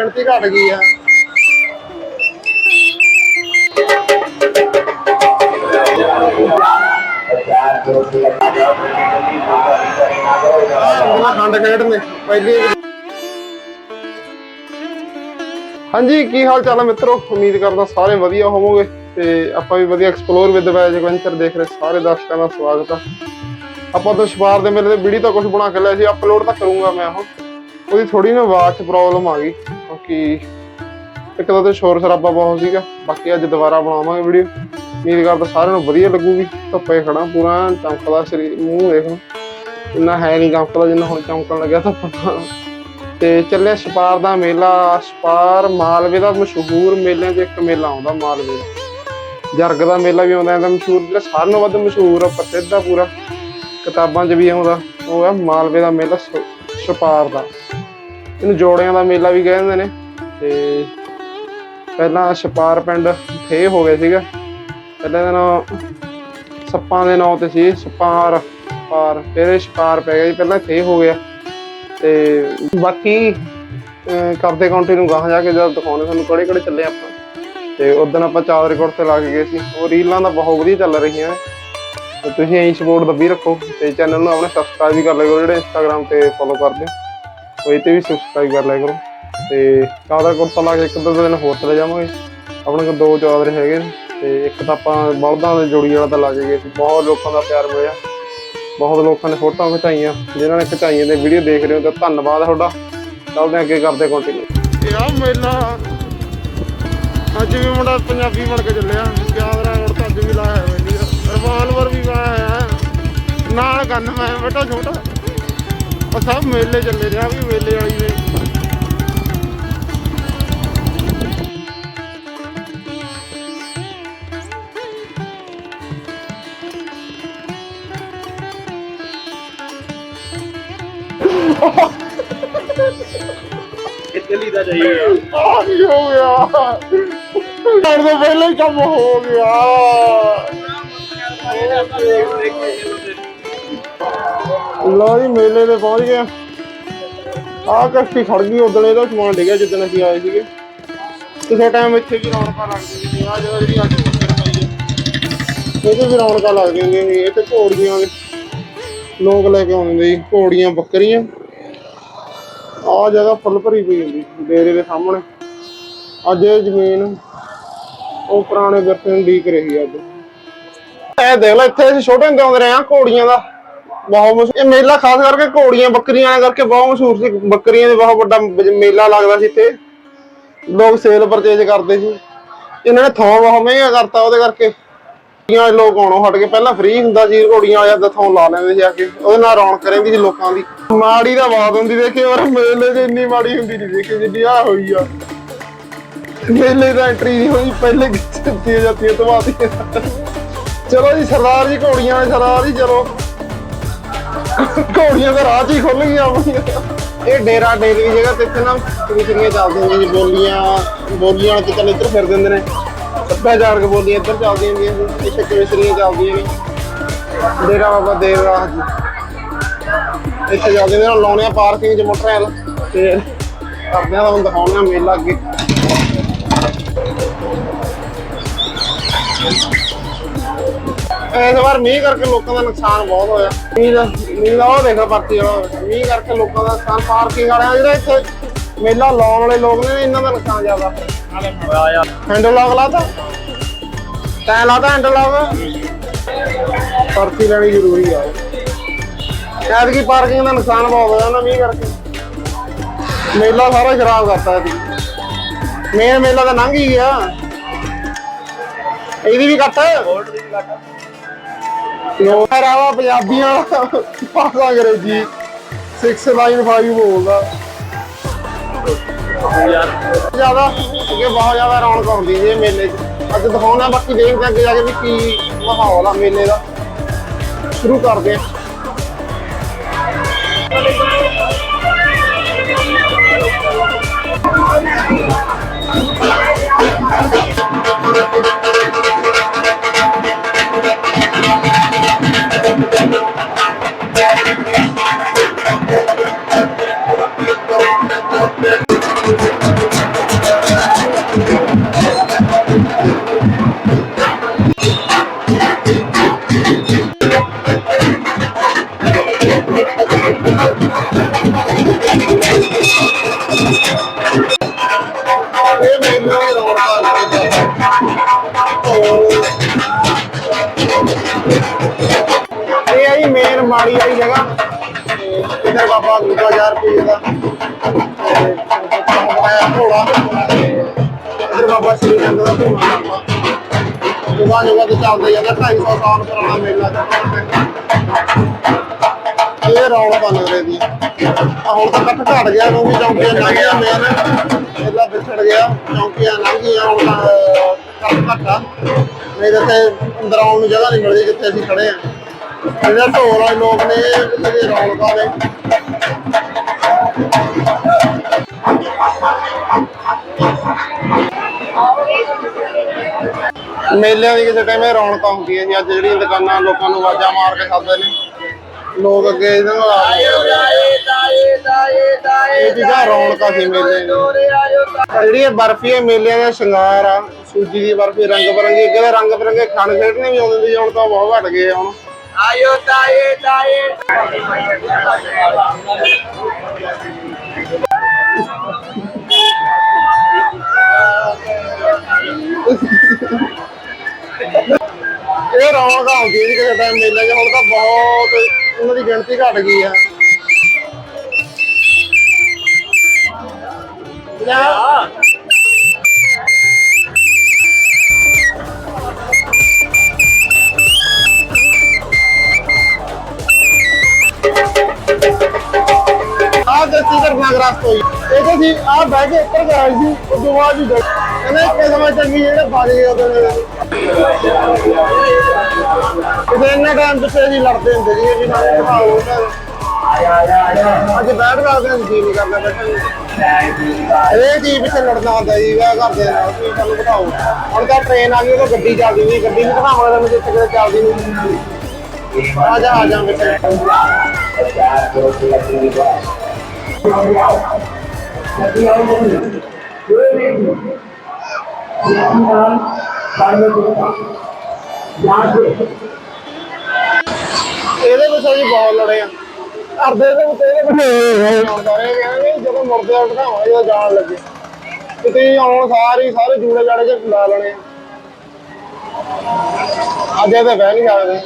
ਗਿਣਤੀ ਘਟ ਗਈ ਆ। ਉਹਨਾਂ ਖੰਡ ਖੇਡ ਨੇ, ਪਹਿਲੀ ਹਾਂਜੀ, ਕੀ ਹਾਲ ਚਾਲ ਹੈ ਮਿੱਤਰੋ? ਉਮੀਦ ਕਰਦਾ ਸਾਰੇ ਵਧੀਆ ਹੋਵੋਗੇ ਤੇ ਆਪਾਂ ਵੀ ਵਧੀਆ ਐਕਸਪਲੋਰ ਵਿਦ ਵੈਜ ਐਡਵੈਂਚਰ ਦੇਖ ਰਹੇ ਸਾਰੇ ਦਰਸ਼ਕਾਂ ਦਾ ਸਵਾਗਤ ਆ। ਆਪਾਂ ਤੋਂ ਸ਼ਿਕਾਰ ਦੇ ਮੇਰੇ ਦੇ ਵੀਡੀਓ ਤਾਂ ਕੁਝ ਬਣਾ ਕੇ ਲਿਆ ਸੀ ਅਪਲੋਡ ਤਾਂ ਕਰੂੰਗਾ ਮੈਂ ਉਹ ਉਹਦੀ ਥੋੜੀ ਨਾ ਆਵਾਜ਼ 'ਚ ਪ੍ਰੋਬਲਮ ਆ ਗਈ। ਕਿਉਂਕਿ ਇੱਕ ਤਾਂ ਤੇ ਸ਼ੋਰ ਸ਼ਰਾਬਾ ਬਹੁਤ ਸੀਗਾ, ਬਾਕੀ ਅੱਜ ਦੁਬਾਰਾ ਬਣਾਵਾਂਗੇ ਵੀਡੀਓ ਉਮੀਦ ਕਰਦਾ ਸਾਰਿਆਂ ਨੂੰ ਵਧੀਆ ਲੱਗੂਗੀ। ਧੁੱਪੇ ਖੜਾ ਪੂਰਾ ਚਮਕਦਾ ਸਰੀਰ, ਮੂੰਹ ਦੇਖ ਇੰਨਾ ਹੈ ਨਹੀਂ ਚਮਕਦਾ ਜਿੰਨਾ ਹੁਣ ਚਮਕਣ ਲੱਗਿਆ ਤਾਂ। ਪਤਾ ਤੇ ਚੱਲਿਆ ਛਪਾਰ ਦਾ ਮੇਲਾ, ਛਪਾਰ ਮਾਲਵੇ ਦਾ ਮਸ਼ਹੂਰ ਮੇਲਿਆਂ 'ਚ ਇੱਕ ਮੇਲਾ ਆਉਂਦਾ ਮਾਲਵੇ ਦਾ। ਜਰਗ ਦਾ ਮੇਲਾ ਵੀ ਆਉਂਦਾ, ਇਹਦਾ ਮਸ਼ਹੂਰ ਜਿਹੜਾ ਸਾਰਿਆਂ ਨਾਲੋਂ ਵੱਧ ਮਸ਼ਹੂਰ ਆ ਪ੍ਰਸਿੱਧ ਆ ਪੂਰਾ। ਕਿਤਾਬਾਂ 'ਚ ਵੀ ਆਉਂਦਾ, ਉਹ ਆ ਮਾਲਵੇ ਦਾ ਮੇਲਾ ਸ- ਛਪਾਰ ਦਾ। ਇਹਨੂੰ ਜੋੜਿਆਂ ਦਾ ਮੇਲਾ ਵੀ ਕਹਿੰਦੇ ਨੇ। ਤੇ ਪਹਿਲਾਂ ਛਪਾਰ ਪਿੰਡ ਥੇ ਹੋ ਗਿਆ ਸੀਗਾ। ਪਹਿਲਾਂ ਇਹਦਾ ਨਾਂ ਸੱਪਾਂ ਦੇ ਨਾਂ ਤੇ ਸੀ, ਛਪਾਰ ਪਾਰ ਫਿਰ ਛਪਾਰ ਪੈ ਗਿਆ ਜੀ, ਪਹਿਲਾਂ ਥੇ ਹੋ ਗਿਆ। ਤੇ ਬਾਕੀ ਕਰਦੇ ਕੰਟੀਨਿਊ ਗਾਹਾਂ ਜਾ ਕੇ ਜਦ ਦਿਖਾਉਣੇ ਤੁਹਾਨੂੰ ਕਿਹੜੇ ਕਿਹੜੇ ਚੱਲੇ ਆਪਾਂ। ਤੇ ਉਦੋਂ ਆਪਾਂ ਚਾਰ ਰਿਕਾਰਡ ਤੇ ਲਾ ਕੇ ਗਏ ਸੀ। ਉਹ ਰੀਲਾਂ ਦਾ ਬਹੁਤ ਵਧੀਆ ਚੱਲ ਰਹੀਆਂ ਨੇ। ਤੇ ਤੁਸੀਂ ਐਂ ਸਪੋਰਟ ਦੱਬੀ ਰੱਖੋ। ਤੇ ਚੈਨਲ ਨੂੰ ਆਪਣੇ ਸਬਸਕ੍ਰਾਈਬ ਵੀ ਕਰ ਲਿਓ, ਜਿਹੜੇ ਇੰਸਟਾਗ੍ਰam ਤੇ ਫੋਲੋ ਕਰਦੇ। ਹੋ ਉਹ ਤੇ ਵੀ ਸਬਸਕ੍ਰਾਈਬ ਕਰ ਲਿਆ ਕਰੋ। ਤੇ ਚਾਦਰ ਕੁਰਤਾ ਲਾ ਕੇ ਇੱਕ ਦੋ ਦਿਨ ਹੋਰ ਚਲੇ ਜਾਵਾਂਗੇ। ਆਪਣੇ ਕੋਲ ਦੋ ਚਾਦਰ ਹੈਗੇ ਨੇ, ਤੇ ਇੱਕ ਤਾਂ ਆਪਾਂ ਬਲਦਾਂ ਦੇ ਜੋੜੀ ਵਾਲਾ ਤਾਂ ਲਾ ਕੇ ਗਏ ਸੀ। ਬਹੁਤ ਲੋਕਾਂ ਦਾ ਪਿਆਰ ਮਿਲਿਆ ਬਹੁਤ ਲੋਕਾਂ ਨੇ ਫੋਟੋਆਂ ਖਿਚਾਈਆਂ। ਜਿਨ੍ਹਾਂ ਨੇ ਖਿਚਾਈਆਂ ਤੇ ਵੀਡੀਓ ਦੇਖ ਰਹੇ ਹੋ ਤਾਂ ਧੰਨਵਾਦ ਤੁਹਾਡਾ। ਚੱਲਦੇ ਅੱਗੇ ਕਰਦੇ ਕੰਟੀਨਿਊ ਇਹ ਆ ਮੇਲਾ। ਅੱਜ ਵੀ ਮੁੰਡਾ ਪੰਜਾਬੀ ਬਣ ਕੇ ਚੱਲਿਆ। ਚਾਦਰਾ ਰੋਡ ਤਾਂ ਅੱਜ ਵੀ ਲਾਇਆ ਹੋਇਆ ਰਿਵਾਲਵਰ ਵੀ ਪਾਇਆ ਹੋਇਆ। ਨਾਲ ਗੰਨ ਮੈਂ, ਬੇਟਾ ਛੋਟਾ। ਉਹ ਸਭ ਮੇਲੇ ਚੱਲੇ ਰਿਹਾ ਵੀ ਮੇਲੇ ਵਾਲੀ ਨੇ ਇਟਲੀ ਦਾ ਜਾਈਏ ਆ ਕੀ ਹੋ ਗਿਆ ਡਰ ਤੋਂ ਪਹਿਲਾਂ ਹੀ ਕੰਮ ਹੋ ਗਿਆ ਲੋ ਜੀ, ਮੇਲੇ ਤੇ ਪਹੁੰਚ ਗਏ ਆ। ਕਸ਼ਤੀ ਖੜ ਗਈ ਉਦੋਂ ਇਹਦਾ ਸਮਾਨ ਡਿੱਗਿਆ ਜਿੱਦਣ ਅਸੀਂ ਆਏ ਸੀਗੇ। ਕਿਸੇ ਟਾਈਮ ਇੱਥੇ ਵੀ ਰੌਣਕਾਂ ਲੱਗਦੀਆਂ ਨੇ ਆ ਜਗ੍ਹਾ ਜਿਹੜੀ ਅੱਜ ਇਹਦੇ ਵੀ ਰੌਣਕਾਂ ਲੱਗਦੀਆਂ ਸੀ, ਇਹ ਤੇ ਘੋੜੀਆਂ ਲੋਕ ਲੈ ਕੇ ਆਉਂਦੇ ਸੀ, ਘੋੜੀਆਂ ਬੱਕਰੀਆਂ। ਆ ਜਗ੍ਹਾ ਫੁੱਲ ਭਰੀ ਪਈ ਹੁੰਦੀ, ਡੇਰੇ ਦੇ ਸਾਹਮਣੇ। ਅੱਜ ਇਹ ਜ਼ਮੀਨ ਉਹ ਪੁਰਾਣੇ ਵਿਰਸੇ ਨੂੰ ਡੀਕ ਰਹੀ ਅੱਜ। ਇਹ ਦੇਖ ਲੈ, ਇੱਥੇ ਅਸੀਂ ਛੋਟੇ ਹੁੰਦੇ ਆਉਂਦੇ ਰਹੇ ਆ ਘੋੜੀਆਂ ਦਾ। ਬਹੁਤ ਮਸ਼ਹੂਰ ਇਹ ਮੇਲਾ ਖਾਸ ਕਰਕੇ ਘੋੜੀਆਂ, ਬੱਕਰੀਆਂ ਦਾ ਕਰਕੇ ਬਹੁਤ ਮਸ਼ਹੂਰ ਸੀ। ਬੱਕਰੀਆਂ ਦੇ ਬਹੁਤ ਵੱਡਾ ਮ- ਮੇਲਾ ਲੱਗਦਾ ਸੀ ਇੱਥੇ। ਲੋਕ ਸੇਲ ਪਰਚੇਜ ਕਰਦੇ ਸੀ। ਇਹਨਾਂ ਨੇ ਥੋਂ ਬਹੁਤ ਮਹਿੰਗਾ ਕਰਤਾ ਉਹਦੇ ਕਰਕੇ। ਘੋੜੀਆਂ ਵਾਲੇ ਲੋਕ ਆਉਣੋਂ ਹਟ ਕੇ ਪਹਿਲਾਂ ਫ੍ਰੀ ਹੁੰਦਾ ਸੀ, ਘੋੜੀਆਂ ਵਾਲਿਆਂ ਦਾ ਥੋਂ ਲਾ ਲੈਂਦੇ ਸੀ ਆ ਕੇ। ਉਹਦੇ ਨਾਲ ਰੌਣਕ ਰਹਿੰਦੀ ਸੀ ਲੋਕਾਂ ਦੀ। ਮਾੜੀ ਦਾ ਬਾਤ ਹੁੰਦੀ ਦੇਖੀ ਔਰ ਮੇਲੇ 'ਚ ਇੰਨੀ ਮਾੜੀ ਹੁੰਦੀ ਨਹੀਂ ਦੇਖੀ, ਜਿੰਨੀ ਆ ਹੋਈ ਆ। ਮੇਲੇ ਦਾ ਐਂਟਰੀ ਨਹੀਂ ਹੋਈ, ਪਹਿਲੇ ਕਿੱਥੇ ਜਾਂਦੀਆਂ ਤਵਾਦੀਆਂ ਚਲੋ ਜੀ, ਸਰਦਾਰ ਜੀ, ਘੋੜੀਆਂ ਵਾਲੇ, ਸਰਦਾਰ ਜੀ, ਚਲੋ। ਘੋੜੀਆਂ ਦਾ ਰਾਹ ਹੀ ਖੁੱਲ ਗਈਆਂ ਆਪਣੀਆਂ ਇਹ ਡੇਰਾ, ਡੇਰੇ ਦੀ ਜਗ੍ਹਾ ਤੇ ਇੱਥੇ ਨਾ ਕਿਸਰੀਆਂ ਚੱਲਦੀਆਂ ਹੁੰਦੀਆਂ ਜੀ ਬੋਲੀਆਂ ਬੋਲੀਆਂ ਵਾਲੇ ਕਿਤੇ ਇੱਧਰ ਫਿਰ ਦਿੰਦੇ ਨੇ। ਸੱਭਿਆਚਾਰਕ ਬੋਲੀਆਂ ਇੱਧਰ ਚੱਲਦੀਆਂ ਹੁੰਦੀਆਂ ਸੀ ਇੱਥੇ ਕਿਸਰੀਆਂ ਚੱਲਦੀਆਂ ਨੇ। ਡੇਰਾ ਬਾਬਾ ਦੇਵ ਰਾਜ ਜੀ। ਇੱਥੇ ਚੱਲਦੇ ਨੇ ਲਾਉਣੇ ਆ ਪਾਰਕਿੰਗ 'ਚ ਮੋਟਰਸਾਈਕਲ। ਤੇ ਕਰਦੇ ਆ ਤੁਹਾਨੂੰ ਦਿਖਾਉਣੇ ਆ ਮੇਲਾ ਅੱਗੇ। ਇਸ ਵਾਰ ਮੀਂਹ ਕਰਕੇ ਲੋਕਾਂ ਦਾ ਨੁਕਸਾਨ ਬਹੁਤ ਹੋਇਆ। ਮੀਂਹ ਦਾ ਮੀਂਹ ਦਾ ਉਹ ਦੇਖੋ ਪਰਤੀ ਵਾਲਾ। ਮੀਂਹ ਕਰਕੇ ਲੋਕਾਂ ਦਾ ਨੁਕਸਾਨ ਪਾਰਕਿੰਗ ਵਾਲਿਆਂ ਜਿਹੜੇ ਇੱਥੇ ਮੇਲਾ ਲਾਉਣ ਵਾਲੇ ਲੋਕ ਨੇ, ਇਹਨਾਂ ਦਾ ਨੁਕਸਾਨ ਜ਼ਿਆਦਾ। ਆਇਆ ਹੈਂਡਲ ਲੌਕ ਲਾਤਾ? ਤੈਂ ਲਾਤਾ ਹੈਂਡਲ ਲੌਕ ਪਰਚੀ ਲੈਣੀ ਜ਼ਰੂਰੀ ਆ। ਸ਼ਾਇਦ ਕੀ ਪਾਰਕਿੰਗ ਦਾ ਨੁਕਸਾਨ ਬਹੁਤ ਹੋਇਆ ਨਾ ਮੀਂਹ ਕਰਕੇ। ਮੇਲਾ ਸਾਰਾ ਖਰਾਬ ਕਰਤਾ ਇਹਦੀ ਮੇਨ ਮੇਲਾ ਤਾਂ ਲੰਘ ਹੀ ਗਿਆ। ਇਹਦੀ ਵੀ ਕੱਟ। ਗੋਲਡ ਦੀ ਵੀ ਘੱਟ ਕਿਉਂ ਪਹਿਰਾਵਾ ਪੰਜਾਬੀਆਂ ਪਾਸਾ ਅੰਗਰੇਜ਼ੀ। 695 ਬੋਲਦਾ। ਜ਼ਿਆਦਾ ਕਿ ਬਹੁਤ ਜ਼ਿਆਦਾ ਰੌਣਕ ਹੁੰਦੀ ਜੇ ਮੇਲੇ 'ਚ। ਅੱਜ ਦਿਖਾਉਣਾ, ਬਾਕੀ ਦੇਖਦੇ ਅੱਗੇ ਜਾ ਕੇ ਵੀ ਕੀ ਮਾਹੌਲ ਆ ਮੇਲੇ ਦਾ। ਸ਼ੁਰੂ ਕਰਦੇ ਆ ਇਹ ਆਈ ਮੇਨ ਮਾੜੀ ਵਾਲੀ ਜਗ੍ਹਾ। ਇਧਰ ਬਾਬਾ 2000 ਰੁਪਏ ਦਾ। ਆਇਆ ਘੋੜਾ। ਇਧਰ ਬਾਬਾ ਸ੍ਰੀ ਚੰਦ ਦਾ ਘੋੜਾ। ਜਗ੍ਹਾ ਜਗ੍ਹਾ ਤੇ ਚੱਲਦਾ ਜਾਂਦਾ 250 ਸਾਲ ਪੁਰਾਣਾ ਮੇਲਾ। ਚੱਲਦਾ ਇਹ ਰੌਣਕ ਲੱਗ ਰਹੀ ਦੀ ਆ ਹੁਣ ਤਾਂ ਕੱਟ ਘਟ ਗਿਆ ਕਿਉਂਕਿ ਚੌਂਕੀਆਂ ਲੰਘ ਗਿਆ ਮੇਨ ਇਹਦਾ ਵਿਛੜ ਗਿਆ, ਚੌਂਕੀਆਂ ਲੰਘ ਗਈਆਂ, ਹੁਣ ਤਾਂ ਕੱਟ ਘਟਾ ਨਹੀਂ ਤਾਂ ਇੱਥੇ ਅੰਦਰ ਆਉਣ ਨੂੰ ਜਗ੍ਹਾ ਨਹੀਂ ਮਿਲਦੀ ਜਿੱਥੇ ਅਸੀਂ ਖੜੇ ਆ। ਜਿਹੜੇ ਢੋਲ ਵਾਲੇ ਲੋਕ ਨੇ ਇਹ ਰੌਣਕਾਂ ਨੇ ਮੇਲਿਆਂ ਦੀ ਕਿਸੇ ਟਾਈਮ ਇਹ ਰੌਣਕਾਂ ਹੁੰਦੀਆਂ ਜੀ। ਅੱਜ ਜਿਹੜੀਆਂ ਦੁਕਾਨਾਂ ਲੋਕਾਂ ਨੂੰ ਆਵਾਜ਼ਾਂ ਮਾਰ ਕੇ ਖਾਂਦੇ ਨੇ। ਲੋਕ ਅੱਗੇ ਇਹਨਾਂ ਨੂੰ ਆ। ਇਹ ਚੀਜ਼ਾਂ ਰੌਣਕਾਂ ਸੀ ਮੇਲੇ ਦੀਆਂ। ਜਿਹੜੀ ਇਹ ਬਰਫੀ ਮੇਲਿਆਂ ਦਾ ਸ਼ਿੰਗਾਰ ਆ ਸੂਜੀ ਦੀ ਬਰਫੀ ਰੰਗ ਬਰੰਗੀ ਅੱਗੇ ਤਾਂ ਰੰਗ ਬਰੰਗੇ ਖਾਣ ਖੇਡਣੇ ਵੀ ਆਉਂਦੇ ਸੀ ਹੁਣ ਤਾਂ ਬਹੁਤ ਘਟ ਗਏ ਹੁਣ। ਆਇਓ ਤਾਏ ਤਾਏ ਇਹ ਰੌਣਕਾਂ ਹੁੰਦੀਆਂ ਸੀ ਕਿਸੇ ਟਾਈਮ ਮੇਲੇ 'ਚ ਹੁਣ ਤਾਂ ਬਹੁਤ ਦੀ ਗਿਣਤੀ ਘਟ ਗਈ ਆ। ਆਹ ਕਰਨਾ ਘਟਨਾਗ੍ਰਸਤ ਹੋਈ ਇਹ ਤਾਂ ਸੀ ਆਹ ਬਹਿ ਕੇ ਉੱਪਰ ਗਿਆ ਸੀ ਉਸ ਬਾਅਦ ਹੀ ਕਹਿੰਦੇ ਇੱਕ ਸਮਾਂ ਚੰਗੀ ਜਿਹੜੇ ਬਾਜ ਉਹਦੇ ਨਾਲ ਕਿਤੇ ਇੰਨਾ ਟਾਈਮ ਪਿੱਛੇ ਜੀ ਲੜਦੇ ਹੁੰਦੇ ਸੀ ਵੀ ਨਾ ਬਿਠਾਓ ਉਹਨਾਂ ਨੂੰ। ਅੱਜ ਬੈਠ ਕੇ ਉਹਦੇ ਜੀ ਨਹੀਂ ਕਰਦਾ ਬੈਠਣ ਨੂੰ ਇਹ ਚੀਜ਼ ਪਿੱਛੇ ਲੜਨਾ ਹੁੰਦਾ ਜੀ, ਵਿਆਹ ਕਰਦੇ ਨਾਲ ਵੀ ਸਾਨੂੰ ਬਿਠਾਓ। ਹੁਣ ਤਾਂ ਟ੍ਰੇਨ ਆ ਗਈ ਉਹ ਤਾਂ ਗੱਡੀ ਚੱਲਦੀ ਨਹੀਂ, ਗੱਡੀ ਵੀ ਦਿਖਾਵਾਂਗਾ ਤੈਨੂੰ ਜਿੱਥੇ ਕਿਤੇ ਚੱਲਦੀ ਨਹੀਂ। ਆ ਜਾ ਆ ਜਾ ਪਿੱਛੇ। ਇਹਦੇ ਵਿੱਚ ਅਸੀਂ ਬਹੁਤ ਲੜੇ ਆ। ਅਰਦੇ ਦੇ ਉੱਤੇ ਇਹਦੇ ਵਿੱਚ ਆਉਂਦਾ ਰਹੇ ਕਹਿੰਦੇ ਜਦੋਂ ਮੁਰਦੇ ਆ ਬਿਠਾਵਾਂ ਜਦੋਂ ਜਾਣ ਲੱਗੇ। ਕਿਤੇ ਆਉਣ ਸਾਰੀ ਸਾਰੇ ਜੂੜੇ ਜਾੜੇ ਚ ਲਾ ਲੈਣੇ। ਅੱਜ ਬਹਿ ਨਹੀਂ ਸਕਦੇ।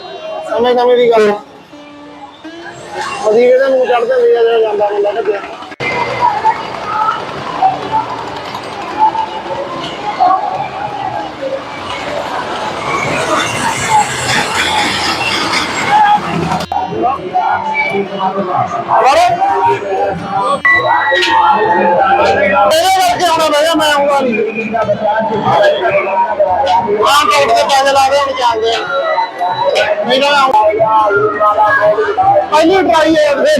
ਸਮੇਂ ਸਮੇਂ ਦੀ ਗੱਲ ਆ। ਅਸੀਂ ਇਹਦੇ ਨੂੰ ਚੜਦੇ ਆ ਜਦੋਂ ਬੰਦਾ ਭੱਜਿਆ। ਅਰੇ। ਮੇਰੇ ਵਰਗੇ ਆਉਣਾ ਮੈਂ ਮੈਂ ਨਹੀਂ ਦੇ ਪੈਸੇ ਲਾ ਦੇ ਹੁਣ ਚੱਲਦੇ ਆ। ਨਹੀਂ ਨਾ ਪਹਿਲੀ ਟਰਾਈ ਹੈ ਇਹਦੇ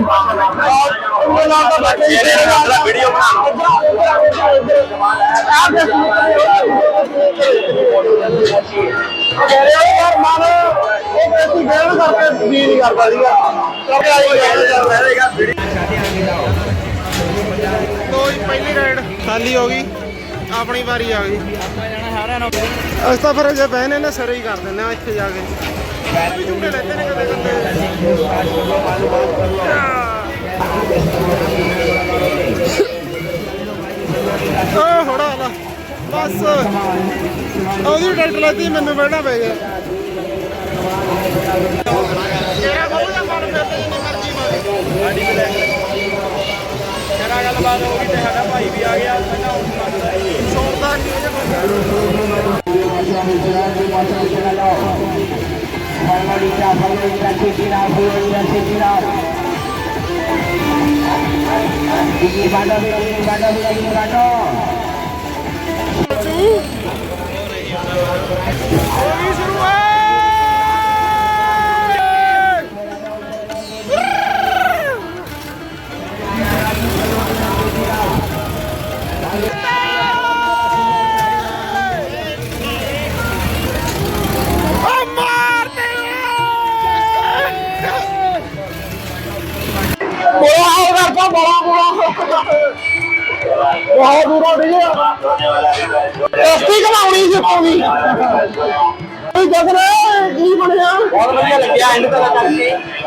ਉਹ ਨਾਲ ਤਾਂ ਬੈਠੇ ਹੀ ਤੇਰੇ ਨਾਲ। ਵੀਡੀਓ ਬਣਾ ਮੇਰੇ ਯਾਰ ਮਨ ਉਹ ਬੇਟੀ ਗੇੜ ਕਰਕੇ ਜੀ ਨਹੀਂ ਕਰਦਾ ਸੀਗਾ। ਕਰਕੇ ਆਈ ਪਹਿਲੀ ਰਾਈਡ ਖਾਲੀ ਹੋ ਗਈ। ਆਪਣੀ ਵਾਰੀ ਆ ਗਈ। ਅਸੀਂ ਤਾਂ ਫਿਰ ਜੇ ਬਹਿਨੇ ਨੇ, ਸਿਰੇ ਹੀ ਕਰ ਦਿੰਦੇ ਆ ਇੱਥੇ ਜਾ ਕੇ। ਵੀ ਝੂਟੇ ਲੈਂਦੇ ਨੇ ਕਦੇ ਕਦੇ ਓ ਹੋੜਾ ਲਾ। ਬਸ। ਉਹਦੀ ਟਰੈਕਟਰ ਲੈਤੀ ਮੈਨੂੰ ਬਹਿਣਾ ਪੈ ਗਿਆ ਤੇਰਾ ਬਹੁਤ ਦਾ ਮਨ ਫਿਰ ਤੇ ਜਿੰਨੀ ਮਰਜ਼ੀ ਮਾਰੇ ਤੇਰਾ ਗੱਲਬਾਤ ਹੋ ਗਈ ਤੇ ਸਾਡਾ ਭਾਈ ਵੀ ਆ ਗਿਆ ਪਹਿਲਾਂ ਉਹ ਮੰਗਦਾ ਸੀ ਸੌਂਦਾ ਨਹੀਂ ਇਹਦੇ ਕੋਲ ਹੋਗੀ ਸ਼ੁਰੂਆਤ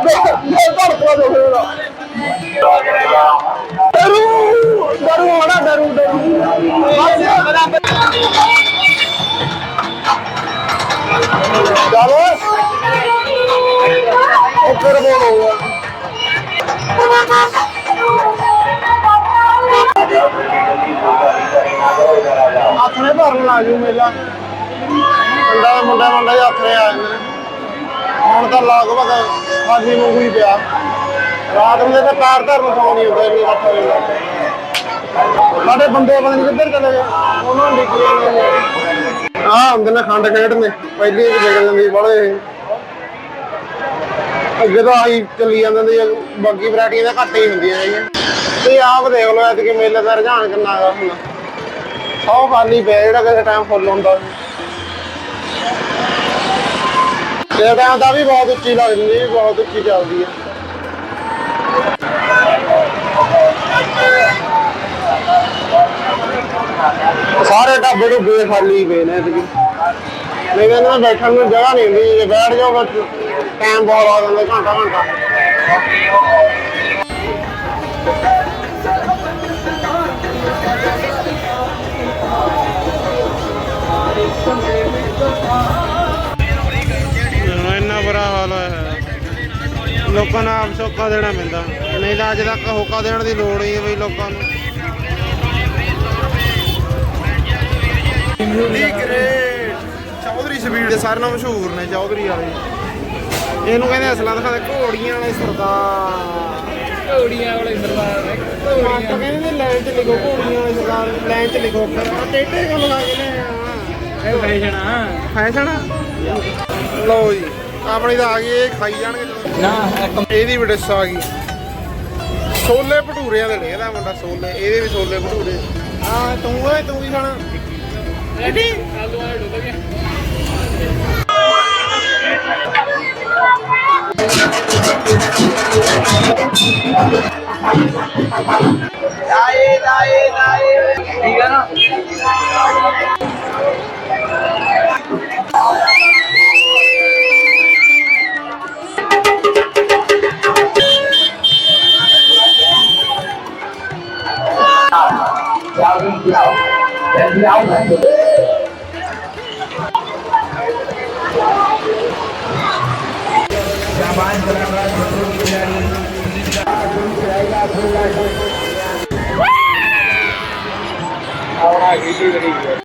ਕਰਕੇ ਮੈਂ ਘਰ ਡਰੂ ਡਰੂ ਹੋਣਾ ਡਰੂ ਡਰੂ ਬਸ ਚੱਲ ਓਏ ਉਹ ਬੋਲੋ ਆਪਣੇ ਭਰਨ ਲਾ ਜੂ ਮੇਲਾ। ਮੁੰਡਾ ਦੇ ਮੁੰਡਾ ਮੁੰਡਾ ਹੀ ਆ ਜਾਂਦੇ ਹੁਣ ਤਾਂ ਲਗਭਗ ਖਾਲੀ ਵਾਂਗੂ ਹੀ ਪਿਆ। ਰਾਤ ਨੂੰ ਤਾਂ ਪੈਰ ਧਰਨ ਸੌ ਨਹੀਂ ਹੁੰਦਾ ਇੰਨੀ ਰੱਖ ਵੇਲਾ ਸਾਡੇ ਬੰਦੇ ਪਤਾ ਨਹੀਂ ਕਿੱਧਰ ਚਲੇ ਗਏ। ਉਹਨਾਂ ਨੂੰ ਡਿੱਗੀ ਨੇ। ਆਹ ਹੁੰਦੇ ਨੇ ਖੰਡ ਖੇਡਦੇ ਪਹਿਲੀ ਹੀ ਵਿਗੜ ਜਾਂਦੀ ਬੜੇ ਅੱਗੇ ਤਾਂ ਆਈ ਚੱਲੀ ਜਾਂਦੇ ਨੇ ਬਾਕੀ ਵੈਰਾਈਟੀਆਂ ਤਾਂ ਘੱਟ ਹੀ ਹੁੰਦੀਆਂ ਹੈਗੀਆਂ ਤੇ ਆਪ ਦੇਖ ਲਓ, ਐਤਕੀ ਮੇਲੇ ਦਾ ਰੁਝਾਨ ਕਿੰਨਾ ਹੈਗਾ ਹੁਣ। ਸੌ ਖਾਲੀ ਪਿਆ ਜਿਹੜਾ ਕਿਸੇ ਟਾਈਮ ਫੁੱਲ ਹੁੰਦਾ ਸੀ ਟਾਈਮ ਤਾਂ ਵੀ ਬਹੁਤ ਉੱਚੀ ਲੱਗਦੀ ਸੀ ਬਹੁਤ ਉੱਚੀ ਚੱਲਦੀ ਹੈ। ਸਾਰੇ ਢਾਬੇ ਤੋਂ ਬੇ ਪਏ ਨੇ ਐਤਕੀ ਨਹੀਂ ਤਾਂ ਇਹਨਾਂ ਬੈਠਣ ਨੂੰ ਜਗ੍ਹਾ ਨਹੀਂ ਹੁੰਦੀ, ਜੇ ਬੈਠ ਜਾਓ ਬਸ ਟਾਈਮ ਬਹੁਤ ਆ ਜਾਂਦਾ, ਘੰਟਾ ਘੰਟਾ। ਲੋਕਾਂ ਨੂੰ ਆਪ ਸੋਕਾ ਦੇਣਾ ਪੈਂਦਾ। ਨਹੀਂ ਤਾਂ ਅੱਜ ਤੱਕ ਹੋਕਾ ਦੇਣ ਦੀ ਲੋੜ ਹੀ ਹੈ ਬਈ ਲੋਕਾਂ ਨੂੰ। ਚੌਧਰੀ ਸਵੀਟ ਦੇ ਸਾਰੇ ਨਾਲ ਮਸ਼ਹੂਰ ਨੇ ਚੌਧਰੀ ਵਾਲੇ। ਇਹਨੂੰ ਕਹਿੰਦੇ ਅਸਲਾਂ ਦਿਖਾਉਂਦੇ ਘੋੜੀਆਂ ਵਾਲੇ ਸਰਦਾਰ। ਘੋੜੀਆਂ ਵਾਲੇ ਸਰਦਾਰ ਮਾਸਟਰ ਕਹਿੰਦੇ ਨੇ ਲਾਈਨ 'ਚ ਲਿਖੋ ਘੋੜੀਆਂ ਵਾਲੇ ਸਰਦਾਰ ਲਾਈਨ 'ਚ ਲਿਖੋ। ਟੇਟੇ ਕਿਉਂ ਲਗਾ ਕੇ ਨੇ ਇਹ ਫੈਸ਼ਨ ਆ। ਫੈਸ਼ਨ ਲਓ ਜੀ ਆਪਣੀ ਤਾਂ ਆ ਗਈ ਇਹ ਖਾਈ ਜਾਣਗੇ ਨਾ ਇਹਦੀ ਵੀ ਡਿਸ਼ ਆ ਗਈ। ਛੋਲੇ ਭਟੂਰਿਆਂ ਦੇ ਇਹਦਾ ਮੁੰਡਾ ਛੋਲੇ ਇਹਦੇ ਵੀ ਛੋਲੇ ਭਟੂਰੇ। ਹਾਂ ਤੂੰ ਓਏ ਤੂੰ ਕੀ ਖਾਣਾ। ਰੈਡੀ ਆਲੂ ਵਾਲੇ ਡੁੱਬ ਗਏ ਠੀਕ ਹੈ ਨਾ? Ya, baik.